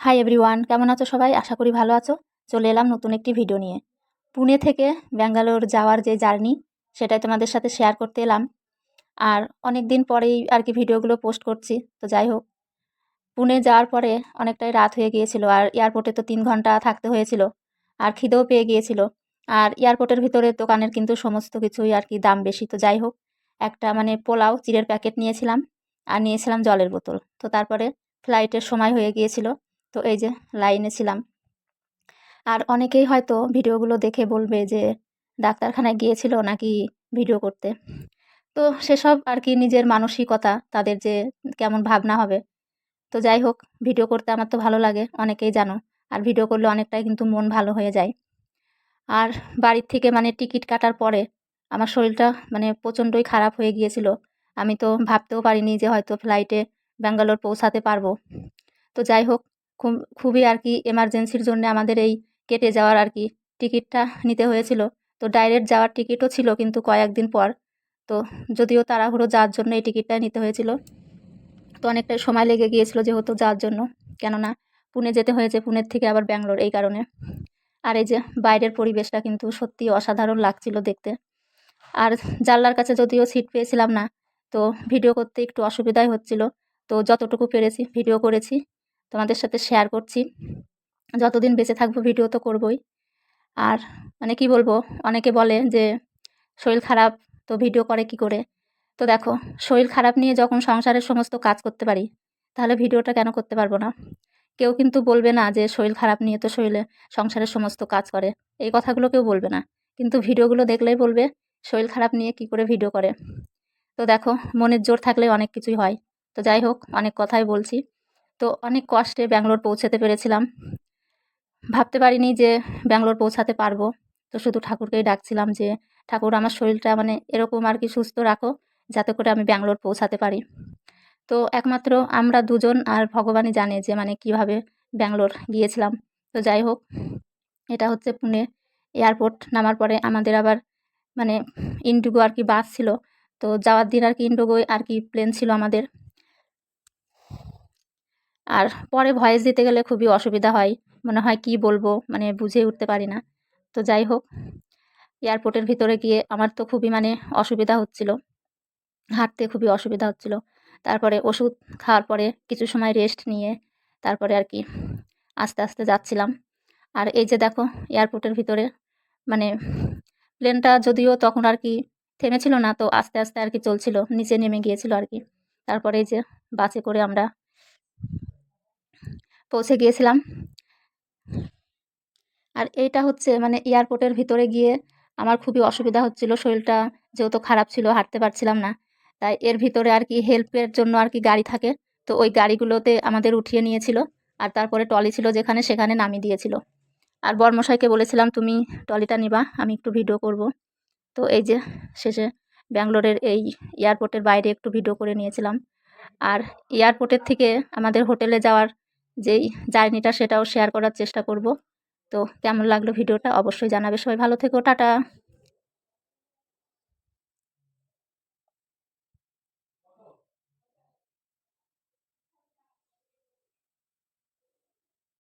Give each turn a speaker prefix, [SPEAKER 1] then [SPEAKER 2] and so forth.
[SPEAKER 1] Hi everyone কেমন আছো সবাই? আশা করি ভালো আছো। চলে এলাম নতুন একটি ভিডিও নিয়ে। পুনে থেকে ব্যাঙ্গালোর যাওয়ার যে জার্নি, সেটাই তোমাদের সাথে শেয়ার করতে এলাম। আর অনেক দিন পরেই আর কি ভিডিওগুলো পোস্ট করছি, তো যাই হোক। পুনে যাওয়ার পরে অনেকটাই রাত হয়ে গিয়েছিল, আর এয়ারপোর্টে তো তিন ঘণ্টা থাকতে হয়েছিল, আর খিদেও পেয়ে গিয়েছিল। আর এয়ারপোর্টের ভিতরে দোকানের কিন্তু সমস্ত কিছুই আর কি দাম বেশি, তো যাই হোক। একটা মানে পোলাও, চিড়ের প্যাকেট নিয়েছিলাম, আর নিয়েছিলাম জলের বোতল। তো তারপরে ফ্লাইটের সময় হয়ে গিয়েছিল তো এই যে লাইনে ছিলাম। আর অনেকেই হয়তো ভিডিওগুলো দেখে বলবে যে ডাক্তারখানায় গিয়েছিল নাকি ভিডিও করতে। তো সেসব আর কি নিজের মানসিকতা, তাদের যে কেমন ভাবনা হবে। তো যাই হোক, ভিডিও করতে আমার তো ভালো লাগে, অনেকেই জানো। আর ভিডিও করলে অনেকটাই কিন্তু মন ভালো হয়ে যায়। আর বাড়ির থেকে মানে টিকিট কাটার পরে আমার শরীরটা মানে প্রচণ্ডই খারাপ হয়ে গিয়েছিল। আমি তো ভাবতেও পারিনি যে হয়তো ফ্লাইটে ব্যাঙ্গালোর পৌঁছাতে পারব। তো যাই হোক খুব, খুবই আর কি এমার্জেন্সির জন্য আমাদের এই কেটে যাওয়ার আর কি টিকিটটা নিতে হয়েছিল। তো ডাইরেক্ট যাওয়ার টিকিটও ছিল কিন্তু কয়েকদিন পর। তো যদিও তাড়াহুড়ো যাওয়ার জন্য এই টিকিটটা নিতে হয়েছিল। তো অনেকটা সময় লেগে গিয়েছিল যেহেতু যাওয়ার জন্য। কেননা পুনে যেতে হয়েছে, পুনের থেকে আবার ব্যাঙ্গালোর এই কারণে। আর এই যে বাইরের পরিবেশটা কিন্তু সত্যি অসাধারণ লাগছিল দেখতে। আর জানলার কাছে যদিও সিট পেয়েছিলাম না, তো ভিডিও করতে একটু অসুবিধাই হচ্ছিল। তো যতটুকু পেরেছি ভিডিও করেছি। তোমাদের সাথে শেয়ার করছি। যতদিন বেঁচে থাকব ভিডিও তো করবই। আর মানে কি বলব, অনেকে বলে যে, শরীর খারাপ, তো ভিডিও করে কি করে? তো দেখো, শরীর খারাপ নিয়ে যখন সংসারের সমস্ত কাজ করতে পারি, তাহলে ভিডিওটা কেন করতে পারব না? কেউ কিন্তু বলবে না যে, শরীর খারাপ নিয়ে তো শরীরে, সংসারের সমস্ত কাজ করে। এই কথাগুলো কেউ বলবে না। কিন্তু ভিডিওগুলো দেখলেই বলবে, শরীর খারাপ নিয়ে কি করে ভিডিও করে? তো দেখো, মনের জোর থাকলে অনেক কিছুই হয়। তো যাই হোক, অনেক কথাই বলছি। তো অনেক কষ্টে ব্যাঙ্গালোর পৌঁছাতে পেরেছিলাম। ভাবতে পারিনি যে ব্যাঙ্গালোর পৌঁছাতে পারব। তো শুধু ঠাকুরকেই ডাকছিলাম যে, ঠাকুর, আমার শরীরটা মানে এরকম আর কি সুস্থ রাখো, যাতে করে আমি ব্যাঙ্গালোর পৌঁছাতে পারি। তো একমাত্র আমরা দুজন আর ভগবানই জানে যে মানে কীভাবে ব্যাঙ্গালোর গিয়েছিলাম। তো যাই হোক, এটা হচ্ছে পুনে এয়ারপোর্ট। নামার পরে আমাদের আবার মানে ইন্ডিগো আর কি বাস ছিল। তো যাওয়ার দিন আর কি ইন্ডিগোয় আর কি প্লেন ছিল আমাদের। আর পরে ভয়েস দিতে গেলে খুবই অসুবিধা হয়। মনে হয় কি বলব? মানে বুঝে উঠতে পারি না। তো যাই হোক এয়ারপোর্টের ভিতরে গিয়ে আমার তো খুবই মানে অসুবিধা হচ্ছিল। হাঁটতে খুবই অসুবিধা হচ্ছিল। তারপরে ওষুধ খাওয়ার পরে কিছু সময় রেস্ট নিয়ে তারপরে আর কি আস্তে আস্তে যাচ্ছিলাম। আর এই যে দেখো এয়ারপোর্টের ভিতরে মানে প্লেনটা যদিও তখন আর কি থেমেছিল না, তো আস্তে আস্তে আর কি চলছিল। নিচে নেমে গিয়েছিল আর কি। তারপরে এই যে বাসে করে আমরা পৌঁছে গিয়েছিলাম। আর এইটা হচ্ছে মানে এয়ারপোর্টের ভিতরে গিয়ে আমার খুবই অসুবিধা হচ্ছিল, শরীরটা যেহেতু খারাপ ছিল, হাঁটতে পারছিলাম না। তাই এর ভিতরে আর কি হেল্পের জন্য আর কি গাড়ি থাকে। তো ওই গাড়িগুলোতে আমাদের উঠিয়ে নিয়েছিল আর তারপরে টলি ছিল যেখানে সেখানে নামিয়ে দিয়েছিল। আর বর্মশাইকে বলেছিলাম, তুমি টলিটা নিবা, আমি একটু ভিডিও করব। তো এই যে শেষে ব্যাঙ্গালোরের এই এয়ারপোর্টের বাইরে একটু ভিডিও করে নিয়েছিলাম। আর এয়ারপোর্টের থেকে আমাদের হোটেলে যাওয়ার যেই জার্নিটা সেটাও শেয়ার করার চেষ্টা করব। তো কেমন লাগল ভিডিওটা? অবশ্যই জানাবে। সবাই ভালো থেকো। টাটা।